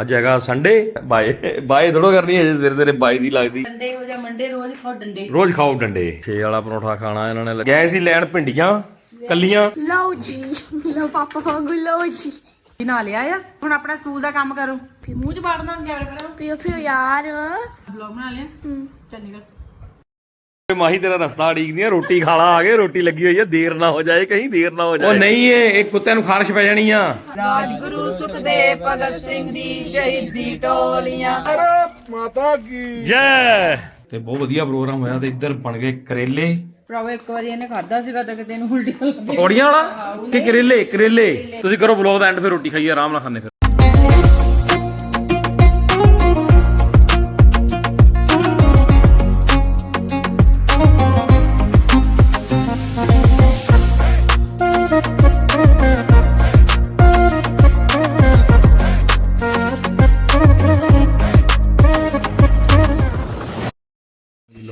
ਅੱਜ ਹੈਗਾ Sunday bye. Bye ਥੋੜੋ ਕਰਨੀ ਹੈ ਸਵੇਰੇ ਸਵੇਰੇ ਬਾਈ ਦੀ ਲੱਗਦੀ। ਡੰਡੇ ਹੋ ਜਾ ਮੰਡੇ ਰੋਜ਼ ਖਾਓ ਡੰਡੇ। ਰੋਜ਼ ਖਾਓ ਡੰਡੇ। ਛੇ ਵਾਲਾ ਪਰੌਠਾ ਖਾਣਾ ਇਹਨਾਂ ਨੇ। ਗਏ ਸੀ ਲੈਣ ਭਿੰਡੀਆਂ ਕੱਲੀਆਂ। ਲਓ ਜੀ। ਲਓ ਪਾਪਾ ਵਾਂਗੂ ਲਓ ਜੀ। ਬਣਾ ਲਿਆ ਆ? ਹੁਣ ਆਪਣਾ ਸਕੂਲ ਦਾ ਕੰਮ ਕਰੋ। ਫਿਰ ਮੂੰਹ ਚ ਪਾੜਨਾ ਕੈਮਰਾ ਪਰ ਪਿਓ ਪਿਓ ਯਾਰ। ਬਲੌਗ ਬਣਾ ਲਿਆ। ਹਮ, ਚੱਲ ਨਿਕਲ ਮਾਹੀ ਤੇਰਾ ਰਸਤਾ ਅੜੀਕਦੀਆਂ ਰੋਟੀ ਖਾਲਾ ਆ ਗਏ ਰੋਟੀ ਲੱਗੀ ਹੋਈ ਹੈ ਦੇਰ ਨਾ ਹੋ ਜਾਏ ਕਹੀਂ ਦੇਰ ਨਾ ਹੋ ਜਾਏ। ਉਹ ਨਹੀਂ ਇਹ ਇਹ ਕੁੱਤਿਆਂ ਨੂੰ ਖਾਰਸ਼ ਪੈ ਜਾਣੀ ਆ। ਰਾਜਗੁਰੂ ਸੁਖਦੇਵ ਭਗਤ ਸਿੰਘ ਦੀ ਸ਼ਹੀਦੀ ਟੋਲੀਆਂ। ਜੈ। ਤੇ ਬਹੁਤ ਵਧੀਆ ਪ੍ਰੋਗਰਾਮ ਹੋਇਆ ਤੇ ਇੱਧਰ ਬਣ ਗਏ ਕਰੇਲੇ। ਭਰਾਵਾ ਇੱਕ ਵਾਰੀ ਇਹਨੇ ਖਾਦਾ ਸੀਗਾ ਤਾਂ ਕਿਤੇ ਨੂੰ ਉਲਟੀ ਲੱਗੀ ਪਕੌੜੀਆਂ ਵਾਲਾ? ਕਿ ਕਰੇਲੇ? ਕਰੇਲੇ। ਤੁਸੀਂ ਕਰੋ ਬਲੌਗ ਦਾ ਐਂਡ ਫਿਰ ਰੋਟੀ ਖਾਈਏ ਆਰਾਮ ਨਾਲ ਖਾਣੇ ਫਿਰ।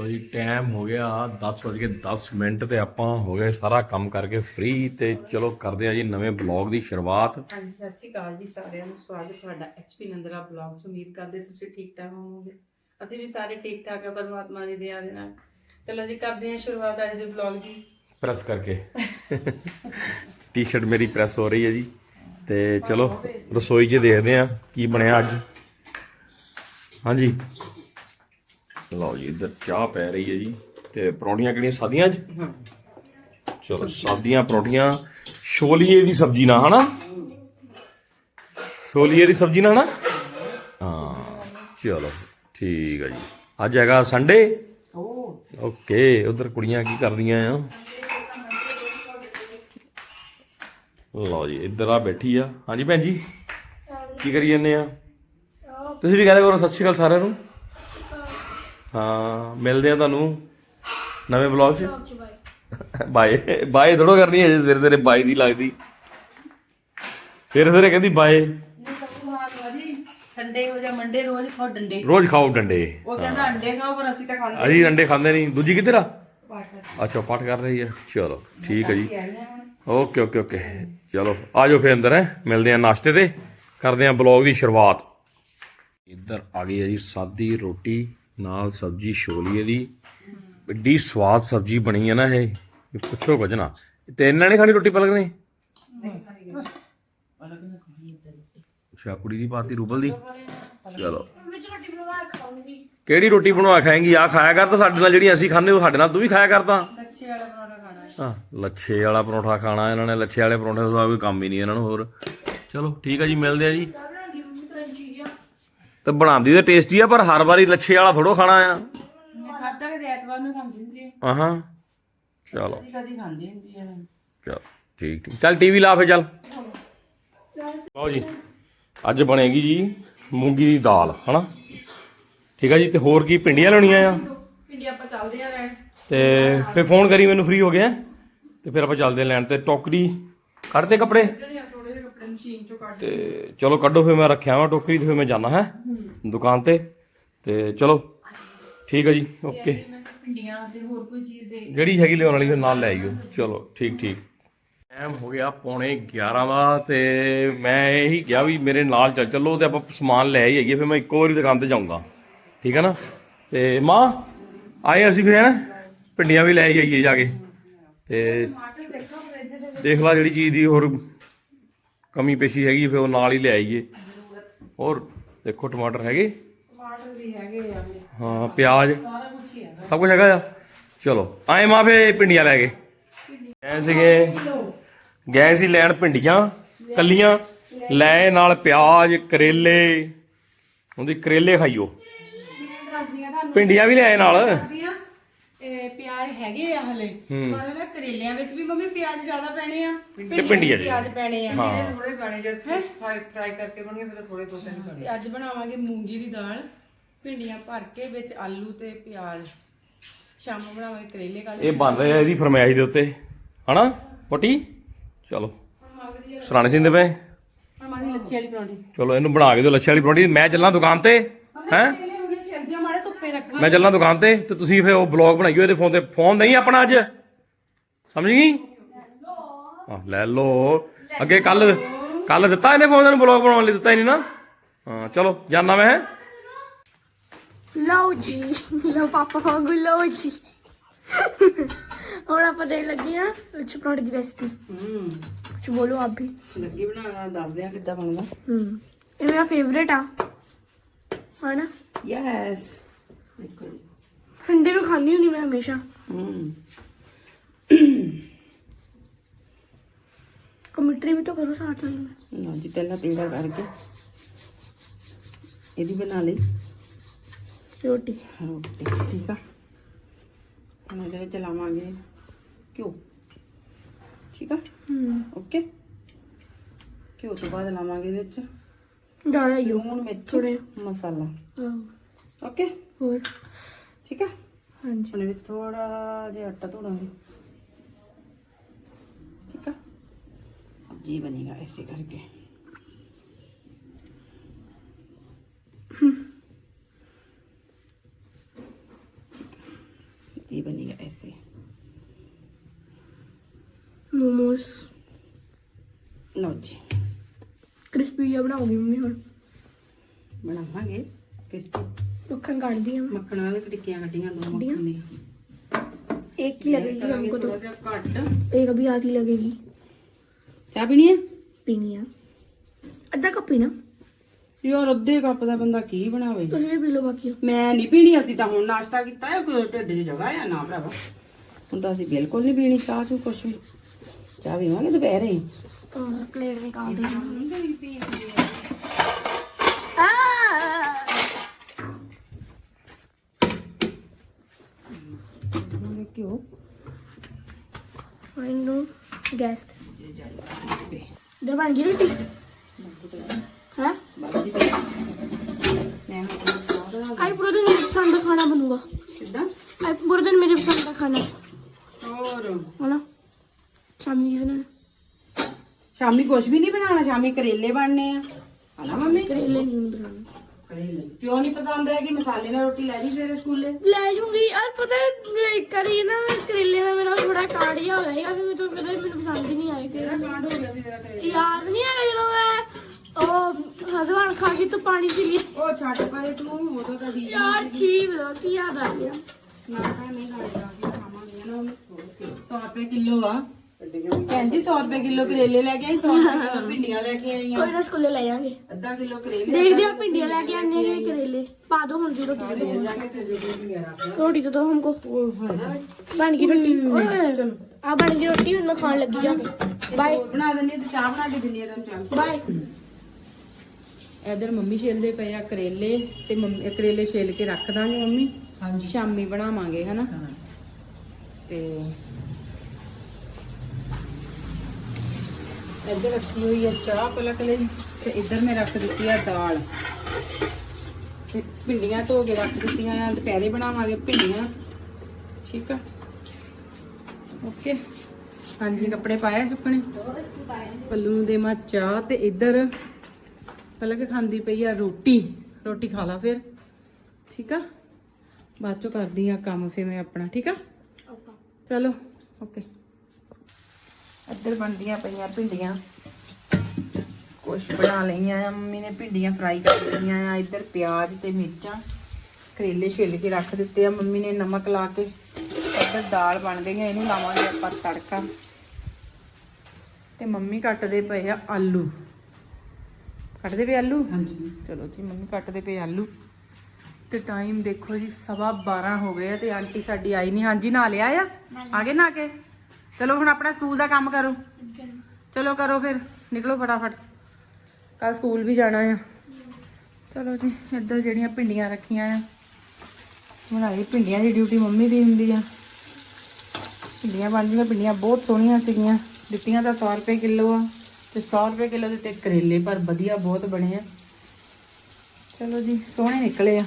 ਲੋ ਜੀ ਟਾਈਮ ਹੋ ਗਿਆ 10:10 ਮਿੰਟ ਤੇ ਆਪਾਂ ਹੋ ਗਏ ਸਾਰਾ ਕੰਮ ਕਰਕੇ ਫ੍ਰੀ ਤੇ ਚਲੋ ਕਰਦੇ ਆ ਜੀ ਨਵੇਂ ਬਲੌਗ ਦੀ ਸ਼ੁਰੂਆਤ। ਹਾਂਜੀ ਸਤਿ ਸ਼੍ਰੀ ਅਕਾਲ ਜੀ ਸਾਰਿਆਂ ਨੂੰ ਸਵਾਗਤ ਤੁਹਾਡਾ ਐਚਪੀ ਨੰਦਰਾ ਬਲੌਗ ਚ। ਉਮੀਦ ਕਰਦੇ ਤੁਸੀਂ ਠੀਕ ਠਾਕ ਹੋਵੋਗੇ। ਅਸੀਂ ਵੀ ਸਾਰੇ ਠੀਕ ਠਾਕ ਆ ਪਰਮਾਤਮਾ ਦੀ ਦਇਆ ਦੇ ਨਾਲ। ਚਲੋ ਜੀ ਕਰਦੇ ਹਾਂ ਸ਼ੁਰੂਆਤ ਅੱਜ ਦੇ ਬਲੌਗ ਦੀ। ਪ੍ਰੈਸ ਕਰਕੇ। ਟੀ-ਸ਼ਰਟ ਮੇਰੀ ਪ੍ਰੈਸ ਹੋ ਰਹੀ ਹੈ ਜੀ। ਤੇ ਚਲੋ ਰਸੋਈ 'ਚ ਦੇਖਦੇ ਆ ਕੀ ਬਣਿਆ ਅੱਜ। ਹਾਂਜੀ। ਲਓ ਜੀ ਇੱਧਰ ਚਾਹ ਪੈ ਰਹੀ ਹੈ ਜੀ। ਤੇ ਪਰੌਂਠੀਆਂ ਕਿਹੜੀਆਂ ਸਾਦੀਆਂ ਅੱਜ ਚਲੋ ਸਾਦੀਆਂ ਪਰੌਂਠੀਆਂ। ਛੋਲੀਏ ਦੀ ਸਬਜ਼ੀ ਨਾਲ ਹਨਾ? ਛੋਲੀਏ ਦੀ ਸਬਜ਼ੀ ਨਾਲ ਹਨਾ? ਹਾਂ ਚਲੋ ਠੀਕ ਹੈ ਜੀ। ਅੱਜ ਹੈਗਾ ਸੰਡੇ। ਓਕੇ ਉਧਰ ਕੁੜੀਆਂ ਕੀ ਕਰਦੀਆਂ ਆ? ਲਓ ਜੀ ਇੱਧਰ ਆ ਬੈਠੀ ਆ। ਹਾਂਜੀ ਭੈਣ ਜੀ ਕੀ ਕਰੀ ਜਾਂਦੇ ਆ? ਤੁਸੀਂ ਵੀ ਕਹਿੰਦੇ ਕਰੋ ਸਤਿ ਸ਼੍ਰੀ ਅਕਾਲ ਸਾਰਿਆਂ ਨੂੰ। ਹਾਂ ਮਿਲਦੇ ਆ ਤੁਹਾਨੂੰ। ਨਵੇਂ ਬਲੌਗ 'ਚ? ਬਾਏ ਬਾਏ ਥੋੜੋ ਕਰਨੀ ਹੈ ਜੇ ਸਵੇਰੇ ਸਵੇਰੇ ਬਾਈ ਦੀ ਲੱਗਦੀ। ਸਵੇਰੇ ਸਵੇਰੇ ਕਹਿੰਦੀ ਬਾਏ ਸੰਡੇ ਹੋ ਜਾ ਮੰਡੇ ਰੋਜ਼ ਖਾਓ ਡੰਡੇ। ਰੋਜ਼ ਖਾਓ ਡੰਡੇ। ਉਹ ਕਹਿੰਦਾ ਅੰਡੇ ਖਾਓ ਪਰ ਅਸੀਂ ਤਾਂ ਖਾਂਦੇ ਅਸੀਂ ਅੰਡੇ ਖਾਂਦੇ ਨਹੀਂ। ਦੂਜੀ ਕਿੱਧਰ ਆ? ਅੱਛਾ ਪਾਠ ਕਰ ਰਹੀ ਹੈ। ਚਲੋ ਠੀਕ ਹੈ ਜੀ। Okay okay okay. ਚਲੋ ਆ ਜਾਓ ਫੇਰ ਅੰਦਰ ਹੈ। ਮਿਲਦੇ ਆ ਨਾਸ਼ਤੇ ਤੇ। ਕਰਦੇ ਆ ਬਲੌਗ ਦੀ ਸ਼ੁਰੂਆਤ। ਇੱਧਰ ਆ ਗਈ ਹੈ ਜੀ ਸਾਦੀ ਰੋਟੀ। ਨਾਲ ਸਬਜ਼ੀ ਛੋਲੀਏ ਦੀ। ਵੱਡੀ ਸਵਾਦ ਸਬਜ਼ੀ ਬਣੀ ਹੈ ਨਾ ਇਹ। ਇਹ ਪੁੱਛੋ ਕੁਝ ਨਾ। ਤੇ ਇਹਨਾਂ ਨੇ ਖਾਣੀ ਰੋਟੀ ਪਲਕ ਨੇ? ਅੱਛਾ, ਕੁੜੀ ਦੀ ਪਾਤੀ ਰੂਬਲ ਦੀ? ਚਲੋ। ਕਿਹੜੀ ਰੋਟੀ ਬਣਵਾ ਖਾਏਂਗੀ? ਆ ਖਾਇਆ ਕਰ ਤਾਂ ਸਾਡੇ ਨਾਲ ਜਿਹੜੀ ਅਸੀਂ ਖਾਂਦੇ, ਉਹ ਸਾਡੇ ਨਾਲ ਤੂੰ ਵੀ ਖਾਇਆ ਕਰ ਤਾਂ। ਲੱਛੇ ਵਾਲਾ ਪਰੌਂਠਾ ਖਾਣਾ ਹੈ ਹਾਂ, ਲੱਛੇ ਵਾਲਾ ਪਰੌਂਠਾ ਖਾਣਾ ਇਹਨਾਂ ਨੇ। ਲੱਛੇ ਵਾਲੇ ਪਰੌਂਠੇ ਦਾ ਕੋਈ ਕੰਮ ਹੀ ਨਹੀਂ ਇਹਨਾਂ ਨੂੰ ਹੋਰ। ਚਲੋ, ਠੀਕ ਆ ਜੀ, ਮਿਲਦੇ ਆ ਜੀ। ਤੇ ਬਣਾਉਂਦੀ ਤਾਂ ਟੇਸਟੀ ਆ ਪਰ ਹਰ ਵਾਰੀ ਲੱਛੇ ਵਾਲਾ ਥੋੜੋ ਖਾਣਾ ਆ। ਮੈਂ ਖਾਦਾ ਕਿ ਐਤਵਾਰ ਨੂੰ ਖਾਂਦੀ ਹੁੰਦੀ ਹੈ ਆਹਾਂ। ਚਲੋ। ਕਦੀ ਕਦੀ ਖਾਂਦੀ ਹੁੰਦੀ ਹੈ ਚਲ ਠੀਕ ਠੀਕ। ਚੱਲ ਟੀਵੀ ਲਾ ਫੇ ਚੱਲ। ਲਓ ਜੀ ਅੱਜ ਬਣੇਗੀ ਜੀ ਮੂੰਗੀ ਦੀ ਦਾਲ ਹਨਾ? ਠੀਕ ਆ ਜੀ ਤੇ ਹੋਰ ਕੀ ਪਿੰਡੀਆਂ ਲੈਣੀਆਂ ਆ? ਪਿੰਡੀ ਆਪਾਂ ਚੱਲਦੇ ਆ ਲੈਣ। ਤੇ ਫੇ ਫੋਨ ਕਰੀ ਮੈਨੂੰ ਫ੍ਰੀ ਹੋ ਗਿਆ। ਤੇ ਫਿਰ ਆਪਾਂ ਚੱਲਦੇ ਆਂ ਲੈਣ ਤੇ ਟੋਕਰੀ। ਥੋੜੇ ਜਿਹੇ ਕੱਪੜੇ? ਮਸ਼ੀਨ ਚੋਂ ਕੱਢ ਤੇ ਚਲੋ ਕੱਢੋ ਫਿਰ ਮੈਂ ਰੱਖਿਆ ਵਾਂ ਟੋਕਰੀ ਤੇ ਫਿਰ ਮੈਂ ਜਾਣਾ ਹੈ? ਦੁਕਾਨ ਤੇ। ਤੇ ਚਲੋ ਠੀਕ ਹੈ ਜੀ ਓਕੇ। ਮੈਂ ਕਿਹਾ ਪਿੰਡੀਆਂ ਤੇ ਹੋਰ ਕੋਈ ਚੀਜ਼ ਦੇ। ਜਿਹੜੀ ਹੈਗੀ ਲਿਆਉਣ ਵਾਲੀ ਫਿਰ ਨਾਲ ਲੈ ਆਈਓ। ਚਲੋ ਠੀਕ ਠੀਕ। ਟਾਈਮ ਹੋ ਗਿਆ ਪੌਣੇ 11 ਦਾ ਤੇ ਮੈਂ ਇਹੀ ਕਿਹਾ ਵੀ ਮੇਰੇ ਨਾਲ ਚੱਲ ਚੱਲੋ ਤੇ ਆਪਾਂ ਸਮਾਨ ਲੈ ਹੀ ਆਈਏ ਫਿਰ ਮੈਂ ਇੱਕੋ ਵਾਰੀ ਦੁਕਾਨ ਤੇ ਜਾਊਂਗਾ। ਠੀਕ ਹੈ ਨਾ? ਤੇ ਮਾਂ ਆਏ ਅਸੀਂ ਫਿਰ ਨਾ ਪਿੰਡੀਆਂ ਵੀ ਲੈ ਹੀ ਆਈਏ ਜਾ ਕੇ। ਤੇ ਦੇਖ ਲਾ ਜਿਹੜੀ ਚੀਜ਼ ਦੀ ਹੋਰ ਕਮੀ ਪੇਸ਼ੀ ਹੈਗੀ ਫਿਰ ਉਹ ਨਾਲ ਹੀ ਲੈ ਆਈਏ। ਹੋਰ ਦੇਖੋ ਟਮਾਟਰ ਹੈਗੇ? ਟਮਾਟਰ ਵੀ ਹੈਗੇ ਆ ਮੇਰੇ ਹਾਂ ਪਿਆਜ਼। ਸਾਰਾ ਕੁਝ ਹੀ ਹੈਗਾ। ਸਭ ਕੁਝ ਹੈਗਾ ਆ? ਚਲੋ ਆਏ ਮਾਂ ਫੇ ਪਿੰਡੀਆਂ ਲੈ ਕੇ। ਗਏ ਸੀਗੇ ਗਏ ਸੀ ਲੈਣ ਪਿੰਡੀਆਂ ਕੱਲੀਆਂ। ਲੈ ਨਾਲ ਪਿਆਜ਼ ਕਰੇਲੇ। ਉਹਦੀ ਕਰੇਲੇ ਖਾਈਓ। ਪਿੰਡੀਆਂ ਵੀ ਲਿਆਏ ਨਾਲ। ਦੀਆਂ ਇਹ ਪਿਆਜ਼ ਹੈਗੇ ਆ ਹਲੇ ਪਰ ਨਾ ਕਰੇਲਿਆਂ ਵਿੱਚ ਵੀ ਮੰਮੀ ਪਿਆਜ਼ ਜ਼ਿਆਦਾ ਪੈਣੇ ਆ ਤੇ ਪਿਆਜ਼ ਪੈਣੇ ਆ। ਹਾਂ। ਥੋੜੇ ਪੈਣੇ ਜਦ ਫਰਾਈ ਕਰਕੇ ਬਣਗੇ ਫਿਰ ਥੋੜੇ ਦੋ ਤਿੰਨ ਪੈਣੇ। ਤੇ ਅੱਜ ਬਣਾਵਾਂਗੇ ਮੂੰਗੀ ਦੀ ਦਾਲ ਭਿੰਡੀਆਂ ਭਰ ਕੇ ਵਿੱਚ ਆਲੂ ਤੇ ਪਿਆਜ਼। ਸ਼ਾਮ ਨੂੰ ਬਣਾਵਾਂਗੇ ਕਰੇਲੇ ਕਾਲੇ ਇਹ ਬਣ ਰਿਹਾ ਇਹਦੀ ਫਰਮਾਇਸ਼ ਦੇ ਉੱਤੇ। ਹਨਾ ਮੋਟੀ ਚਲੋ। ਸਰਾਣੇ ਸਿੰਦੇ ਪਏ? ਹੁਣ ਮਾਦੀ ਲੱਛੀ ਵਾਲੀ ਪਰੌਂਠੀ। ਚਲੋ ਇਹਨੂੰ ਬਣਾ ਕੇ ਦਿਓ ਲੱਛੇ ਵਾਲੀ ਪਰੌਂਠੀ। ਮੈਂ ਚੱਲਾਂ ਦੁਕਾਨ ਤੇ ਹੈ? ਇਹਨੇ ਰੱਖਾਂ ਮੈਂ ਚੱਲਾਂ ਦੁਕਾਨ ਤੇ ਤੇ ਤੁਸੀਂ ਫੇ ਉਹ ਬਲੌਗ ਬਣਾਈਓ ਇਹਦੇ ਫੋਨ ਤੇ। ਫੋਨ ਨਹੀਂ ਆਪਣਾ ਅੱਜ? ਸਮਝ ਗਈ? ਹਾਂ ਲੈ ਲੋ ਅੱਗੇ ਕੱਲ ਕੱਲ ਦਿੱਤਾ ਇਹਨੇ ਫੋਨ ਨੂੰ ਬਲੌਗ ਬਣਾਉਣ ਲਈ ਦਿੱਤਾ ਹੀ ਨਹੀਂ ਨਾ? ਹਾਂ ਚਲੋ ਜਾਨਾ ਮੈਂ ਲਓ ਜੀ ਲਓ ਪਾਪਾ ਵਾਂਗੂ ਲਓ ਜੀ। ਹੁਣ ਆਪਾਂ ਦੇਖ ਲੱਗੇ ਆ ਲੱਛੇ ਪਰੌਂਠੇ ਦੀ ਰੈਸਪੀ ਹੂੰ। ਕੁਝ ਬੋਲੋ ਆਪ ਵੀ। ਲੱਗੀ ਬਣਾਉਣਾ ਦੱਸਦੇ ਆ ਕਿੱਦਾਂ ਬਣਦਾ। ਹੂੰ। ਇਹ ਮੇਰਾ ਫੇਵਰੇਟ ਆ। ਹਨਾ? ਯੈਸ ਸੰਡੇ ਨੂੰ ਖਾਣੀ ਹੁੰਦੀ ਮੈਂ ਹਮੇਸ਼ਾ। ਹੂੰ। ਕਮੈਂਟਰੀ ਵੀ ਤਾਂ ਕਰੋ ਸਾਥ ਨਾਲ। ਲਓ ਜੀ ਪਹਿਲਾਂ ਪੇੜਾ ਕਰਕੇ ਇਹਦੀ ਬਣਾ ਲਈ। ਰੋਟੀ। ਰੋਟੀ ਠੀਕ ਆ। ਹੁਣ ਇਹਦੇ ਵਿੱਚ ਲਾਵਾਂਗੇ ਘਿਓ। ਠੀਕ ਆ? ਹੂੰ। ਓਕੇ? ਘਿਓ ਤੋਂ ਬਾਅਦ ਲਾਵਾਂਗੇ ਇਹਦੇ ਵਿੱਚ ਹੀ ਹੋ। ਲੂਣ ਮਿਰਚ ਥੋੜੇ ਮਸਾਲਾ। ਆਹੋ। ਓਕੇ? ਹੋਰ ਠੀਕ ਆ ਹਾਂਜੀ ਹੁਣ ਇਹਦੇ ਵਿੱਚ ਥੋੜਾ ਜਿਹਾ ਆਟਾ ਧੋਣਾਂਗੇ ਠੀਕ ਆ ਜੀ ਬਣੇਗਾ ਐਸੇ ਕਰਕੇ ये बनेगा ऐसे ਮੋਮੋਸ लो जी ਕ੍ਰਿਸਪੀ ਜਿਹਾ ਬਣਾਉਗੀ ਮੰਮੀ ਹੁਣ बनावांगे क्रिस्पी ਮੱਖਣ ਕੱਢਦੀ ਆ मक्खन वाले टिक्कियां कटियां दो कटियां? मक्खन दी एक ही लगेगी हमको तो थोड़ा सा कट एक अभी आधी लगेगी चाह पीनी है ਪੀਣੀ ਆ ਅੱਧਾ ਕੱਪ ਪੀਣਾ ਯਾਰ ਅੱਧੇ ਕੱਪ ਦਾ ਬੰਦਾ ਕੀ ਬਣਾਵੇ ਤੁਸੀਂ ਵੀ ਪੀ ਲਓ ਬਾਕੀ ਮੈਂ ਨਹੀਂ ਪੀਣੀ ਅਸੀਂ ਤਾਂ ਹੁਣ ਨਾਸ਼ਤਾ ਕੀਤਾ ਹੈ ਕੋਈ ਢਿੱਡ 'ਚ ਜਗ੍ਹਾ ਆ ਨਾ ਭਰਾਵਾ ਹੁਣ ਤਾਂ ਅਸੀਂ ਬਿਲਕੁਲ ਨਹੀਂ ਪੀਣੀ ਚਾਹ ਚੂ ਕੁਛ ਵੀ ਚਾਹ ਪੀਵਾਂਗੇ ਦੁਪਹਿਰੇ और प्लेट निकाल दे ਘਿਓ ਹੁਣ ਇਹਨੂੰ ਗੈਸ ਤੇ ਇਧਰ ਬਣ ਗਈ ਰੋਟੀ ਹਾਂ ਆਈ ਪੂਰਾ ਮੇਰੇ ਪਸੰਦ ਦਾ ਖਾਣਾ ਬਣੂਗਾ ਕਿਦਾਂ ਆਈ ਪੂਰਾ ਮੇਰੇ ਪਸੰਦ ਦਾ ਖਾਣਾ ਹੋਰ ਹਣਾ ਸ਼ਾਮੀ ਕੀ ਬਣਾਣਾ ਸ਼ਾਮੀ ਕੁਝ ਵੀ ਨਹੀਂ ਬਣਾਉਣਾ ਸ਼ਾਮੀ ਕਰੇਲੇ ਬਣਨੇ ਆ ਹਣਾ ਮੰਮੀ ਕਰੇਲੇ ਨਹੀਂ ਬਣਾਣੇ ਕੜੀ ਲਈ। ਕਿਉਂ ਨਹੀਂ ਪਸੰਦ ਹੈ ਕਿ ਮਸਾਲੇ ਨਾਲ ਰੋਟੀ ਲੈ ਜੀ ਸਵੇਰੇ ਸਕੂਲੇ? ਲੈ ਜੂੰਗੀ। ਯਾਰ ਪਤਾ ਹੈ ਕਰੀ ਨਾ ਕਰੇਲੇ ਦਾ ਮੇਰਾ ਥੋੜਾ ਕਾੜੀਆ ਹੋ ਗਿਆ ਫਿਰ ਮੈਨੂੰ ਪਤਾ ਮੈਨੂੰ ਪਸੰਦ ਹੀ ਨਹੀਂ ਆਇਆ ਤੇਰਾ ਕਾਂਡ ਹੋ ਗਿਆ ਸੀ ਤੇਰਾ ਕਰੇਲਾ ਯਾਦ ਨਹੀਂ ਆਇਆ ਜਦੋਂ ਮੈਂ ਉਹ ਹਦਵਾਨ ਖਾ ਕੇ ਤੂੰ ਪਾਣੀ ਪੀ ਲਿਆ। ਉਹ ਛੱਡ ਪਰੇ ਤੂੰ ਉਦੋਂ ਤਾਂ ਵੀ ਯਾਰ ਕੀ ਬਲੋ ਕੀ ਯਾਦ ਆ ਗਿਆ। ਨਾ ਤਾਂ ਨਹੀਂ ਖਾਣਾ ਸੀ ਖਾਵਾਂਗੇ ਨਾ ਉਹ 100 ਰੁਪਏ ਕਿਲੋ ਆ। 100 ਰੁਪਏ ਕਿਲੋ ਕਰੇਲੇ ਲੈ ਕੇ ਆਈ 100 ਰੁਪਏ ਕਿਲੋ ਭਿੰਡੀਆਂ ਲੈ ਕੇ ਆਈ ਆ ਕੋਈ ਨਾ ਸਕੂਲੇ ਲੈ ਜਾਾਂਗੇ। ਅੱਧਾ ਕਿਲੋ ਕਰੇਲੇ ਦੇਖਦੇ ਆ ਭਿੰਡੀਆਂ ਲੈ ਕੇ ਆਨੇ ਕਿ ਕਰੇਲੇ। ਪਾ ਦੋ ਹੁਣ ਜੀ ਰੋਟੀ ਦੇ ਦੋ ਜਾ ਕੇ ਤੇ ਭਿੰਡੀਆਂ ਰੱਖ ਲਾ। ਰੋਟੀ ਦੇ ਦੋ ਹਮਕੋ ਬਣ ਗਈ ਰੋਟੀ। ਓਏ ਆ ਬਣ ਗਈ ਰੋਟੀ ਹੁਣ ਮੈਂ ਖਾਣ ਲੱਗੀ ਜਾ ਕੇ। ਬਾਏ ਬਣਾ ਦਿੰਦੀ ਤੇ ਚਾਹ ਬਣਾ ਕੇ ਦਿੰਦੀ ਆ ਤੈਨੂੰ ਚਾਹ। ਬਾਏ ਇਧਰ ਮੰਮੀ ਛਿਲਦੇ ਪਏ ਆ ਕਰੇਲੇ ਤੇ ਮੰਮੀ ਕਰੇਲੇ ਛਿਲ ਕੇ ਰੱਖ ਦਾਂਗੇ ਮੰਮੀ। ਹਾਂਜੀ। ਸ਼ਾਮੀ ਬਣਾਵਾਂਗੇ ਹਨਾ? ਤੇ ਇੱਧਰ ਰੱਖੀ ਹੋਈ ਹੈ ਚਾਹ ਪਲਕ ਲਈ ਤੇ ਇੱਧਰ ਮੈਂ ਰੱਖ ਦਿੱਤੀ ਆ ਦਾਲ। ਤੇ ਭਿੰਡੀਆਂ ਧੋ ਕੇ ਰੱਖ ਦਿੱਤੀਆਂ ਆ ਦੁਪਹਿਰੇ ਬਣਾਵਾਂਗੇ ਭਿੰਡੀਆਂ। ਠੀਕ ਆ? ਓਕੇ। ਹਾਂਜੀ ਕੱਪੜੇ ਪਾਏ ਸੁੱਕਣੇ? ਪੱਲੂ ਨੂੰ ਦੇਵਾਂ ਚਾਹ ਤੇ ਇੱਧਰ ਪਲਕ ਖਾਂਦੀ ਪਈ ਆ ਰੋਟੀ। ਰੋਟੀ ਖਾ ਲਾ ਫਿਰ। ਠੀਕ ਆ? ਬਾਅਦ ਚੋਂ ਕਰਦੀ ਆ ਕੰਮ ਫਿਰ ਮੈਂ ਆਪਣਾ। ਠੀਕ ਆ? ਚਲੋ ਓਕੇ। ਇੱਧਰ ਬਣਦੀਆਂ ਪਈਆਂ ਭਿੰਡੀਆਂ। ਕੁਛ ਬਣਾ ਲਈਆਂ ਆ ਮੰਮੀ ਨੇ ਭਿੰਡੀਆਂ ਫਰਾਈ ਕਰ ਲਈਆਂ ਆ ਇੱਧਰ ਪਿਆਜ਼ ਤੇ ਮਿਰਚਾਂ ਕਰੇਲੇ ਛਿੱਲ ਕੇ ਰੱਖ ਦਿੱਤੇ ਆ ਮੰਮੀ ਨੇ ਨਮਕ ਲਾ ਕੇ। ਇੱਧਰ ਦਾਲ ਬਣ ਗਈ ਆ ਇਹਨੂੰ ਲਾਵਾਂਗੇ ਆਪਾਂ ਤੜਕਾ। ਤੇ ਮੰਮੀ ਕੱਟਦੇ ਪਏ ਆ ਆਲੂ। ਕੱਟਦੇ ਪਏ ਆਲੂ? ਹਾਂਜੀ। ਚਲੋ ਜੀ ਮੰਮੀ ਕੱਟਦੇ ਪਏ ਆਲੂ। ਤੇ ਟਾਈਮ ਦੇਖੋ ਜੀ ਸਵਾ 12 ਹੋ ਗਏ ਆ ਤੇ ਆਂਟੀ ਸਾਡੀ ਆਈ ਨਹੀਂ ਹਾਂਜੀ ਨਾ ਲਿਆ ਆ? ਆ ਗਏ ਨਾ ਕੇ? ਚਲੋ ਹੁਣ ਆਪਣਾ ਸਕੂਲ ਦਾ ਕੰਮ ਕਰੋ। ਚਲੋ ਕਰੋ ਫਿਰ, ਨਿਕਲੋ ਫਟਾਫਟ। ਕੱਲ ਸਕੂਲ ਵੀ ਜਾਣਾ ਆ। ਚਲੋ ਜੀ, ਇੱਧਰ ਜਿਹੜੀਆਂ ਭਿੰਡੀਆਂ ਰੱਖੀਆਂ ਆ। ਬਣਾਈ ਭਿੰਡੀਆਂ ਦੀ ਡਿਊਟੀ ਮੰਮੀ ਦੀ ਹੁੰਦੀ ਆ। ਭਿੰਡੀਆਂ ਬਣਦੀਆਂ ਭਿੰਡੀਆਂ ਬਹੁਤ ਸੋਹਣੀਆਂ ਸੀਗੀਆਂ। ਦਿੱਤੀਆਂ ਤਾਂ 100 ਰੁਪਏ ਕਿਲੋ ਆ ਤੇ 100 ਰੁਪਏ ਕਿਲੋ ਦੇ ਤੇ ਕਰੇਲੇ, ਪਰ ਵਧੀਆ ਬਹੁਤ ਬਣੇ ਆ। ਚਲੋ ਜੀ, ਸੋਹਣੇ ਨਿਕਲੇ ਆ।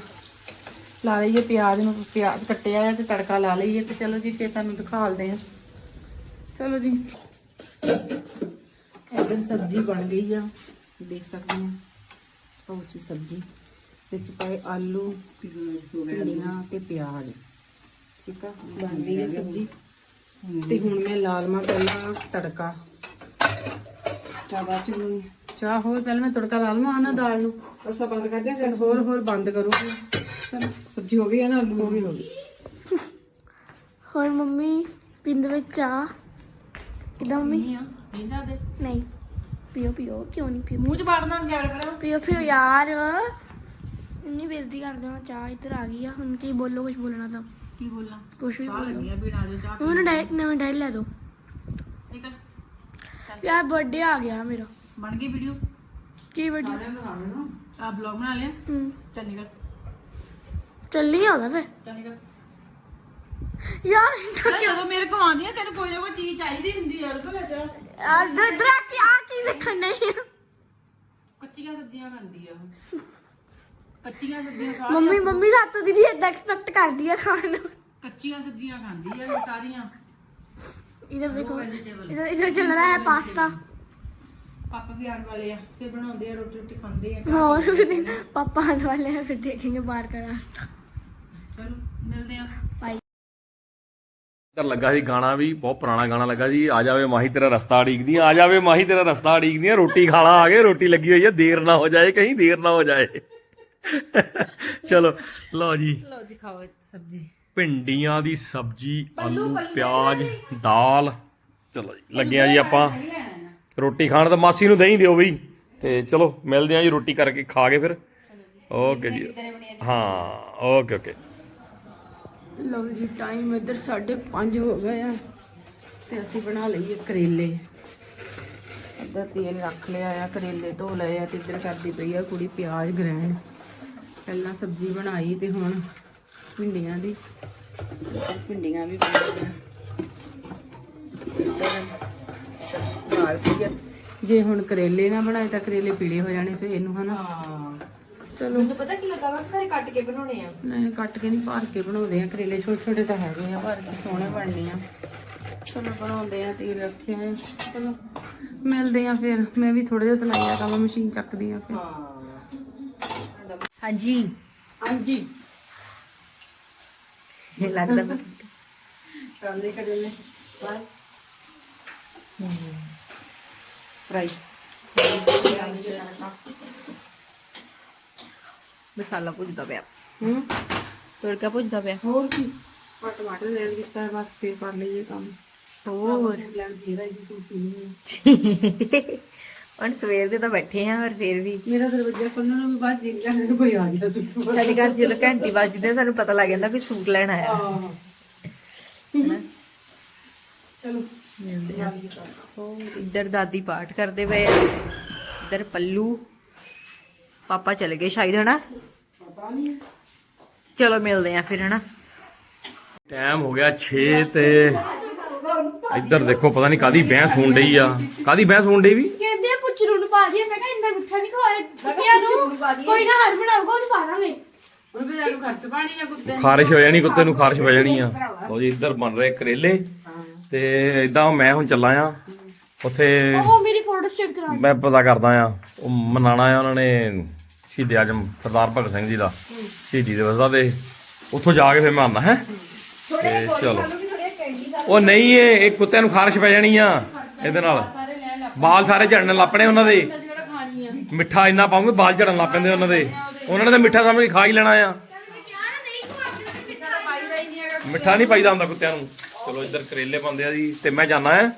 ਲਾ ਲਈਏ ਪਿਆਜ਼ ਨੂੰ, ਪਿਆਜ਼ ਕੱਟਿਆ ਆ ਤੇ ਤੜਕਾ ਲਾ ਲਈਏ ਤੇ ਚਲੋ ਜੀ, ਫੇਰ ਤੁਹਾਨੂੰ ਦਿਖਾਲਦੇ ਆ। ਚਲੋ ਜੀ। ਇਧਰ ਸਬਜ਼ੀ ਬਣ ਗਈ ਆ। ਦੇਖ ਸਕਦੇ ਆ ਬਹੁਤ ਜੀ ਸਬਜ਼ੀ। ਵਿੱਚ ਪਾਏ ਆਲੂ ਭਿੰਡੀਆਂ ਤੇ ਪਿਆਜ਼। ਠੀਕ ਆ? ਬਣ ਗਈ ਹੈ ਸਬਜ਼ੀ। ਤੇ ਹੁਣ ਮੈਂ ਲਾਲਮਾ ਪਹਿਲਾਂ ਤੜਕਾ। ਚਾਹ ਬਾਅਦ ਚ ਬਣਾਉਣੀ ਆ। ਚਾਹ ਹੋਰ ਪਹਿਲਾਂ ਮੈਂ ਤੜਕਾ ਲਾ ਲਵਾਂ ਨਾ ਦਾਲ ਨੂੰ। ਬਸ ਆ ਬੰਦ ਕਰ ਦਿਆਂ ਚਲ ਹੋਰ ਹੋਰ ਬੰਦ ਕਰੋ ਚਲ ਸਬਜ਼ੀ ਹੋ ਗਈ ਹੈ ਨਾ ਆਲੂ ਹੋ ਗਈ ਹੋ ਗਈ। ਹੋਰ ਮੰਮੀ ਪਿੰਡ ਵਿੱਚ ਚਾਹ? ਕਿਦਾਂ ਮੰਮੀ? ਨਹੀਂ ਜਾਂਦੇ। ਨਹੀਂ। ਪੀਓ ਪੀਓ ਕਿਉਂ ਨਹੀਂ ਪੀਓ? ਮੂੰਹ ਚ ਬਾੜਨਾ ਗੱਲ ਕਰੋ ਪੀਓ ਪੀਓ ਯਾਰ। ਇੰਨੀ ਬੇਇੱਜ਼ਤੀ ਕਰਦੇ ਹੋ ਚਾਹ ਇੱਧਰ ਆ ਗਈ ਆ। ਹੁਣ ਕੀ ਬੋਲੋ ਕੁਝ ਬੋਲਣਾ ਤਾਂ। ਕੀ ਬੋਲਾਂ? ਕੁਝ ਵੀ ਚਾਹ ਬੋਲੋ। ਲੱਗੀ ਆ ਪੀਣ ਆ ਜਾਓ ਚਾਹ ਹੁਣ ਡਾਇਟ ਨਵੇਂ ਡਾਇਟ ਲੈ ਦੋ। ਨਿਕਲ ਯਾਰ ਬਰਥਡੇ ਆ ਗਿਆ ਮੇਰਾ। ਬਣ ਗਈ ਵੀਡੀਓ ਕੀ ਵੀਡੀਓ ਆ ਬਲੌਗ ਬਣਾ ਲਿਆ? ਹੂੰ। ਚੱਲ ਨਿਕਲ ਚੱਲੀ ਆ ਗਿਆ ਫੇ ਚੱਲ ਨਿਕਲ ਯਾਰ ਜਦੋਂ ਮੇਰੇ ਕੋਲ ਆਉਂਦੀ ਆ ਤੈਨੂੰ ਕੋਈ ਨਾ ਕੋਈ ਚੀਜ਼ ਚਾਹੀਦੀ ਹੁੰਦੀ ਯਾਰ ਭਲਾ ਜਾ ਯਾਰ ਇਧਰ ਇਧਰ ਆ ਕੀ ਆ ਕੀ ਦੇਖਣ ਨਹੀਂ ਕੱਚੀਆਂ ਸਬਜ਼ੀਆਂ ਖਾਂਦੀ ਆ ਉਹ। ਕੱਚੀਆਂ ਸਬਜ਼ੀਆਂ ਸਾਰੀਆਂ ਮੰਮੀ ਮੰਮੀ ਸਾਤੋਂ ਦੀਦੀ ਏਦਾਂ ਐਕਸਪੈਕਟ ਕਰਦੀ ਆ ਖਾਣ ਨੂੰ ਕੱਚੀਆਂ ਸਬਜ਼ੀਆਂ ਖਾਂਦੀ ਆ ਇਹ ਸਾਰੀਆਂ इधर देखो इधर इधर चल रहा है पास्ता ਪਾਪਾ ਵੀ ਆਉਣ ਵਾਲੇ ਆ ਫਿਰ ਬਣਾਉਂਦੇ ਆ ਰੋਟੀ ਰੋਟੀ ਖਾਂਦੇ ਆ और फिर पापा आने वाले हैं फिर देखेंगे बाहर का रास्ता ਚਲੋ ਮਿਲਦੇ ਆ बाय ਇੱਧਰ ਲੱਗਾ ਸੀ ਗਾਣਾ ਵੀ ਬਹੁਤ ਪੁਰਾਣਾ ਗਾਣਾ ਲੱਗਾ ਜੀ ਆ ਜਾਵੇ ਮਾਹੀ ਤੇਰਾ ਰਸਤਾ ਉਡੀਕਦੀ ਆ ਜਾਵੇ ਮਾਹੀ ਤੇਰਾ ਰਸਤਾ ਆ ਰੋਟੀ ਖਾਣਾ ਆ ਗਏ ਰੋਟੀ ਲੱਗੀ ਹੋਈ ਹੈ ਦੇਰ ਨਾ ਹੋ ਜਾਏ ਕਹੀਂ ਦੇਰ ਨਾ ਹੋ ਜਾਏ। ਚਲੋ ਲਓ ਜੀ। ਲਓ ਜੀ ਖਾਓ ਸਬਜ਼ੀ। ਭਿੰਡੀਆਂ ਦੀ ਸਬਜ਼ੀ ਆਲੂ ਪਿਆਜ਼ ਦਾਲ। ਚਲੋ ਜੀ ਲੱਗਿਆ ਜੀ ਆਪਾਂ। ਰੋਟੀ ਖਾਣ ਤਾਂ ਮਾਸੀ ਨੂੰ ਦਹੀਂ ਦਿਓ ਬਈ। ਤੇ ਚਲੋ ਮਿਲਦੇ ਆ ਜੀ ਰੋਟੀ ਕਰਕੇ ਖਾ ਕੇ ਫਿਰ। ਓਕੇ ਜੀ। ਹਾਂ ਓਕੇ ਓਕੇ। ਲਓ ਜੀ ਟਾਈਮ ਇੱਧਰ 5:30 ਹੋ ਗਏ ਆ ਤੇ ਅਸੀਂ ਬਣਾ ਲਈਏ ਕਰੇਲੇ। ਇੱਧਰ ਤੇਲ ਰੱਖ ਲਿਆ ਆ, ਕਰੇਲੇ ਧੋ ਲਏ ਆ ਤੇ ਇੱਧਰ ਕਰਦੀ ਪਈ ਆ ਕੁੜੀ ਪਿਆਜ਼ ਗ੍ਰੈਂਡ ਪਹਿਲਾਂ ਸਬਜ਼ੀ ਬਣਾਈ ਤੇ ਹੁਣ ਭਿੰਡੀਆਂ ਦੀ। ਭਿੰਡੀਆਂ ਵੀ ਬਣਾਈਆਂ ਜੇ ਹੁਣ ਕਰੇਲੇ ਨਾ ਬਣਾਏ ਤਾਂ ਕਰੇਲੇ ਪੀਲੇ ਹੋ ਜਾਣੇ ਸਵੇਰ ਨੂੰ, ਹਨਾ? ਚਲੋ। ਮੈਨੂੰ ਪਤਾ ਕੀ ਲੱਗਾ ਵਾ? ਘਰੇ ਕੱਟ ਕੇ ਬਣਾਉਣੇ ਆ। ਨਹੀਂ ਕੱਟ ਕੇ ਨਹੀਂ ਭਰ ਕੇ ਬਣਾਉਂਦੇ ਆ। ਕਰੇਲੇ ਛੋਟੇ ਛੋਟੇ ਤਾਂ ਹੈਗੇ ਆ ਭਰ ਕੇ ਸੋਹਣੇ ਬਣਨੇ ਆ। ਚਲੋ ਬਣਾਉਂਦੇ ਆ ਤੇਲ ਰੱਖਿਆ ਹੈ। ਚਲੋ ਮਿਲਦੇ ਆ ਫਿਰ। ਮੈਂ ਵੀ ਥੋੜਾ ਜਿਹਾ ਸਿਲਾਈ ਦਾ ਕੰਮ ਮਸ਼ੀਨ ਚੱਕਦੀ ਆ ਫਿਰ। ਹਾਂਜੀ। ਹਾਂਜੀ। ਇਹ ਲੱਗਦਾ ਕਾਲੇ ਕਰੇਲੇ ਫਰਾਈ ਮਸਾਲਾ ਭੁੱਜਦਾ ਪਿਆ। ਹੂੰ। ਤੜਕਾ ਭੁੱਜਦਾ ਪਿਆ। ਹੋਰ ਕੀ? ਪਰ ਟਮਾਟਰ ਲੈ ਦਿੱਤਾ ਬਸ ਫਿਰ ਕਰ ਲਈਏ ਕੰਮ। ਹੋਰ। ਲੈਣ ਸੂਸੀ ਨਹੀਂ ਹੁਣ ਸਵੇਰ ਦੇ ਤਾਂ ਬੈਠੇ ਆ ਪਰ ਫੇਰ ਵੀ। ਮੇਰਾ ਦਰਵਾਜ਼ਾ ਖੋਲਣ ਨੂੰ ਵੀ ਬਾਅਦ ਦੇਖ ਜਾਣਾ ਕੋਈ ਆ ਗਿਆ ਸੁੱਟ। ਸਾਡੇ ਘਰ ਜਦੋਂ ਘੰਟੀ ਵੱਜਦੀ ਸਾਨੂੰ ਪਤਾ ਲੱਗ ਜਾਂਦਾ ਕਿ ਸੂਟ ਲੈਣ ਆਇਆ। ਚਲੋ ਹੋਰ ਇੱਧਰ ਦਾਦੀ ਪਾਠ ਕਰਦੇ ਪਏ ਆ ਇੱਧਰ ਪੱਲੂ। ਪਾਪਾ ਚਲੇ ਗਏ ਸ਼ਾਇਦ ਹਨਾ? ਚਲੋ ਮਿਲਦੇ ਆ ਫਿਰ ਹਨਾ? ਟਾਈਮ ਹੋ ਗਿਆ 6 ਤੇ ਇੱਧਰ ਦੇਖੋ ਪਤਾ ਨਹੀਂ ਕਾਦੀ ਬਹਿਸ ਹੋਣ ਡਈ ਆ। ਕਾਦੀ ਬਹਿਸ ਹੋਣ ਡਈ ਵੀ? ਕਹਿੰਦੇ ਆ ਪੁੱਛਰੂ ਪਾ ਦਿਆ ਮੈਂ ਕਿਹਾ ਇੰਨਾ ਮਿੱਠਾ ਨਹੀਂ ਖਵਾਏ ਕੁੱਤਿਆਂ ਨੂੰ ਕੋਈ ਨਾ ਹਰ ਬਣਾਉ ਕੋਈ ਪਾ ਦਾਂਗੇ। ਹੁਣ ਵੀ ਜਾਨੂੰ ਖਰਚ ਪਾਣੀ ਆ ਕੁੱਤੇ। ਖਾਰਿਸ਼ ਹੋ ਜਾਣੀ ਕੁੱਤੇ ਨੂੰ ਖਾਰਿਸ਼ ਹੋ ਜਾਣੀ ਆ। ਲੋ ਜੀ ਇੱਧਰ ਬਣ ਰਹੇ ਕਰੇਲੇ। ਤੇ ਇਦਾਂ ਮੈਂ ਹੁਣ ਚੱਲਾਂ ਆ। ਉੱਥੇ ਮੈਂ ਪਤਾ ਕਰਦਾ ਆ। ਉਹ ਮਨਾਣਾ ਆ ਉਹਨਾਂ ਨੇ ਸ਼ਹੀਦ ਆਜਮ ਸਰਦਾਰ ਭਗਤ ਸਿੰਘ ਜੀ ਦਾ ਸ਼ਹੀਦੀ ਦਿਵਸ ਦਾ ਤੇ ਉੱਥੋਂ ਜਾ ਕੇ ਫਿਰ ਮੈਂ ਆਉਂਦਾ ਹੈ? ਤੇ ਚਲੋ। ਉਹ ਨਹੀਂ ਇਹ ਇਹ ਕੁੱਤਿਆਂ ਨੂੰ ਖਾਰਿਸ਼ ਪੈ ਜਾਣੀ ਆ ਇਹਦੇ ਨਾਲ। ਬਾਲ ਸਾਰੇ ਝੜਨ ਲੱਪਣੇ ਉਹਨਾਂ ਦੇ। ਮਿੱਠਾ ਇੰਨਾ ਪਾਉਂਗੇ ਬਾਲ ਝੜਨ ਲੱਗ ਪੈਂਦੇ ਉਹਨਾਂ ਦੇ। ਉਹਨਾਂ ਨੇ ਤਾਂ ਮਿੱਠਾ ਸਮਝ ਕੇ ਖਾ ਹੀ ਲੈਣਾ ਆ। ਮਿੱਠਾ ਨਹੀਂ ਪਾਈਦਾ ਹੁੰਦਾ ਕੁੱਤਿਆਂ ਨੂੰ। ਚਲੋ ਇੱਧਰ ਕਰੇਲੇ ਪਾਉਂਦੇ ਆ ਜੀ ਤੇ ਮੈਂ ਜਾਣਾ ਆ।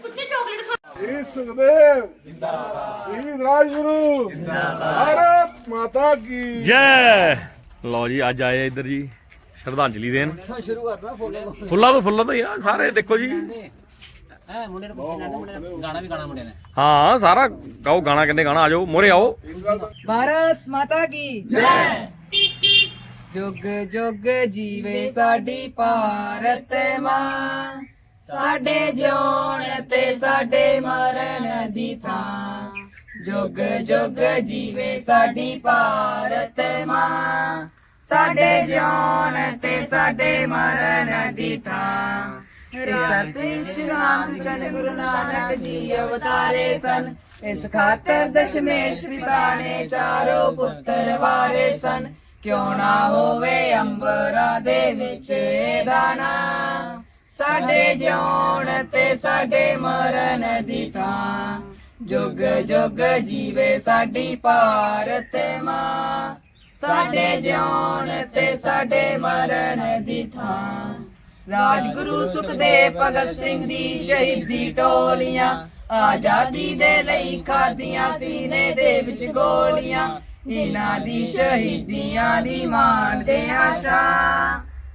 ਜੀ ਸੁਖਦੇਵ ਜਿੰਦਾਬਾਦ। ਜੀ ਰਾਜਗੁਰੂ। ਜਿੰਦਾਬਾਦ। ਭਾਰਤ ਮਾਤਾ ਕੀ ਜੈ। ਲਓ ਜੀ ਅੱਜ ਆਏ ਇੱਧਰ ਜੀ ਸ਼ਰਧਾਂਜਲੀ ਦੇਣ। ਫੁੱਲਾਂ ਤੋਂ ਫੁੱਲਾਂ ਤੋਂ ਹੀ ਸਾਰੇ ਦੇਖੋ ਜੀ। ਹਾਂ ਸਾਰਾ ਗਾਓ ਗਾਣਾ ਕਿੰਨੇ ਗਾਣਾ ਆਜੋ ਮੋਰੇ ਆਓ। ਭਾਰਤ ਮਾਤਾ ਕੀ ਜੈ। ਜੁਗ ਜੁਗ ਜੀਵੇ ਸਾਡੀ ਭਾਰਤ ਮਾਂ। ਸਾਡੇ ਜਿਉਣ ਤੇ ਸਾਡੇ ਮਰਨ ਦੀ ਥਾਂ। ਜੁਗ ਜੁਗ ਜੀਵੇ ਸਾਡੀ ਭਾਰਤ ਮਾਂ। ਸਾਡੇ ਜਿਉਣ ਤੇ ਸਾਡੇ ਮਰਨ ਦੀ ਥਾਂ। ਧਰਤੀ ਵਿੱਚ ਰਾਮਚੰਦ ਗੁਰੂ ਨਾਨਕ ਜੀ ਅਵਤਾਰੇ ਸਨ। ਇਸ ਖਾਤਰ ਦਸ਼ਮੇਸ਼ ਪਿਤਾ ਨੇ ਚਾਰੋ ਪੁੱਤਰ ਵਾਰੇ ਸਨ। ਕਿਉਂ ਨਾ ਹੋਵੇ ਅੰਬਰਾ ਦੇ ਵਿੱਚ ਇਹਦਾ ਸਾਡੇ ਜਿਉਣ ਤੇ ਸਾਡੇ ਮਰਨ ਦੀ ਥਾਂ। ਜੁਗ ਜੁਗ ਜੀਵੇ ਸਾਡੀ ਭਾਰਤ ਮਾਂ। ਸਾਡੇ ਜਿਉਣ ਤੇ ਸਾਡੇ ਮਰਨ ਦੀ ਥਾਂ। ਰਾਜਗੁਰੂ ਸੁਖਦੇਵ ਭਗਤ ਸਿੰਘ ਦੀ ਸ਼ਹੀਦੀ ਟੋਲੀਆਂ, ਆਜ਼ਾਦੀ ਦੇ ਲਈ ਖਾਦੀਆਂ ਸੀਨੇ ਦੇ ਵਿੱਚ ਗੋਲੀਆਂ, ਇਹਨਾਂ ਦੀ ਸ਼ਹੀਦੀਆਂ ਦੀ ਮਾਣਦੇ ਆਸ਼ਾ।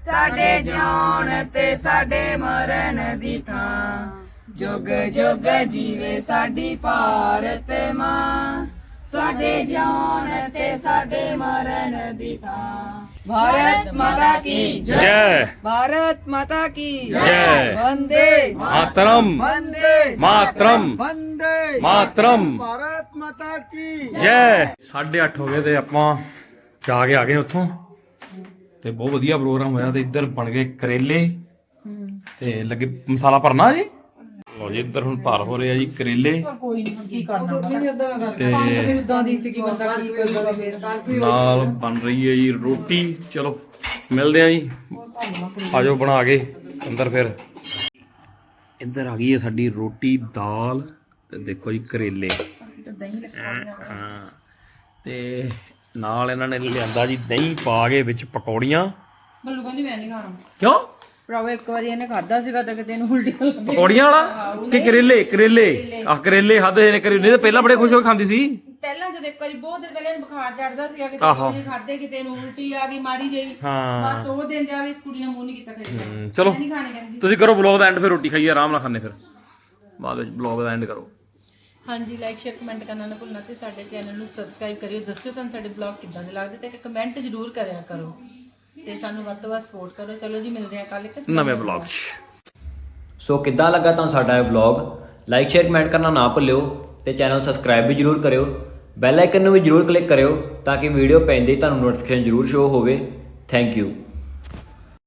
ਸਾਡੇ ਜਾਨ ਤੇ ਸਾਡੇ ਮਰਨ ਦੀ ਥਾਂ। ਜੁਗ ਜੁਗ ਜੀਵੇ ਸਾਡੀ ਭਾਰਤ ਮਾਂ। ਸਾਡੇ ਜਾਨ ਤੇ ਸਾਡੇ ਮਰਨ ਦੀ ਥਾਂ। ਭਾਰਤ ਮਾਤਾ ਕੀ ਜੈ। ਭਾਰਤ ਮਾਤਾ ਕੀ ਜੈ। ਵੰਦੇ ਮਾਤਰਮ। ਵੰਦੇ ਮਾਤਰਮ। ਵੰਦੇ। ਮਾਤਰਮ। ਭਾਰਤ ਮਾਤਾ ਕੀ ਜੈ। 8:30 ਹੋ ਗਏ ਤੇ ਆਪਾਂ ਜਾ ਕੇ ਆ ਗਏ ਉੱਥੋਂ। ਤੇ ਬਹੁਤ ਵਧੀਆ ਪ੍ਰੋਗਰਾਮ ਹੋਇਆ ਤੇ ਇੱਧਰ ਬਣ ਗਏ ਕਰੇਲੇ। ਤੇ ਲੱਗੇ ਮਸਾਲਾ ਭਰਨਾ ਜੀ? ਲੋ ਜੀ ਇੱਧਰ ਹੁਣ ਭਰ ਹੋ ਰਿਹਾ ਜੀ ਕਰੇਲੇ। ਕੋਈ ਨਹੀਂ ਕੀ ਕਰਨਾ? ਤੇ ਉਦਾਂ ਦੀ ਸੀ ਕਿ ਬੰਦਾ ਕੀ ਕਰੂਗਾ ਫੇਰ ਨਾਲ ਬਣ ਰਹੀ ਹੈ ਜੀ ਰੋਟੀ। ਚਲੋ ਮਿਲਦੇ ਆ ਜੀ। ਆਜੋ ਬਣਾ ਕੇ ਅੰਦਰ ਫਿਰ। ਇੱਧਰ ਆ ਗਈ ਹੈ ਸਾਡੀ ਰੋਟੀ ਦਾਲ ਤੇ ਦੇਖੋ ਜੀ ਕਰੇਲੇ। ਹਾਂ। ਤੇ ਨਾਲ ਇਹਨਾਂ ਨੇ ਲਿਆਂਦਾ ਜੀ ਦਹੀਂ ਪਾ ਕੇ ਵਿੱਚ ਪਕੌੜੀਆਂ। ਬੱਲੂ ਕਹਿੰਦੀ ਮੈਂ ਨਹੀਂ ਖਾਣਾ। ਕਿਉਂ? ਭਰਾਵਾ ਇੱਕ ਵਾਰੀ ਇਹਨੇ ਖਾਦਾ ਸੀਗਾ ਤਾਂ ਕਿਤੇ ਇਹਨੂੰ ਉਲਟੀ ਲੱਗ ਗਈ ਪਕੌੜੀਆਂ ਵਾਲਾ? ਕਿ ਕਰੇਲੇ? ਕਰੇਲੇ। ਆ ਕਰੇਲੇ ਖਾਦੇ ਨੇ ਕਰੇਲੇ ਤਾਂ ਪਹਿਲਾਂ ਬੜੇ ਖੁਸ਼ ਹੋ ਕੇ ਖਾਂਦੀ ਸੀ। ਪਹਿਲਾਂ ਜਦੋਂ ਇੱਕ ਵਾਰੀ ਬਹੁਤ ਦਿਨ ਪਹਿਲਾਂ ਇਹਨੂੰ ਬੁਖਾਰ ਚੜਦਾ ਸੀਗਾ ਕਿਤੇ ਆਹੋ। ਉਹਨੇ ਖਾਦੇ ਕਿਤੇ ਇਹਨੂੰ ਉਲਟੀ ਆ ਗਈ ਮਾੜੀ ਜਿਹੀ। ਹਾਂ। ਬਸ ਉਹ ਦਿਨ ਜਾਵੇ ਇਸ ਕੁੜੀ ਨੇ ਮੂੰਹ ਨਹੀਂ ਕੀਤਾ ਹਮ, ਚਲੋ। ਨਹੀਂ ਖਾਣੇ ਕਹਿੰਦੀ। ਤੁਸੀਂ ਕਰੋ ਬਲੌਗ ਦਾ ਐਂਡ ਫਿਰ ਰੋਟੀ ਖਾਈਏ ਆਰਾਮ ਨਾਲ ਖਾਣੇ ਫਿਰ। ਬਾਅਦ ਵਿੱਚ ਬਲੌਗ ਦਾ ਐਂਡ ਕਰੋ। ਹਾਂਜੀ ਲਾਈਕ ਸ਼ੇਅਰ ਕਮੈਂਟ ਕਰਨਾ ਨਾ ਭੁੱਲਣਾ ਤੇ ਸਾਡੇ ਚੈਨਲ ਨੂੰ ਸਬਸਕ੍ਰਾਈਬ ਕਰਿਓ। ਦੱਸਿਓ ਤੁਹਾਨੂੰ ਸਾਡੇ ਬਲੌਗ ਕਿੱਦਾਂ ਦੇ ਲੱਗਦੇ ਤੇ ਕਮੈਂਟ ਜ਼ਰੂਰ ਕਰਿਆ ਕਰੋ। ਤੇ ਸਾਨੂੰ ਵੱਧ ਤੋਂ ਵੱਧ ਸਪੋਰਟ ਕਰੋ। ਚਲੋ ਜੀ ਮਿਲਦੇ ਹਾਂ ਕੱਲ ਇੱਕ ਨਵੇਂ ਬਲੌਗ 'ਚ। ਸੋ ਕਿੱਦਾਂ ਲੱਗਾ ਤੁਹਾਨੂੰ ਸਾਡਾ ਇਹ ਵਲੌਗ ਲਾਈਕ ਸ਼ੇਅਰ ਕਮੈਂਟ ਕਰਨਾ ਨਾ ਭੁੱਲਿਓ ਤੇ ਚੈਨਲ ਸਬਸਕ੍ਰਾਈਬ ਵੀ ਜਰੂਰ ਕਰਿਓ। ਬੈਲ ਆਈਕਨ ਨੂੰ ਵੀ ਜਰੂਰ ਕਲਿੱਕ ਕਰਿਓ ਤਾਂ ਕਿ ਵੀਡੀਓ ਪੈਂਦੇ ਹੀ ਤੁਹਾਨੂੰ ਨੋਟੀਫਿਕੇਸ਼ਨ ਜਰੂਰ ਸ਼ੋ ਹੋਵੇ। Thank you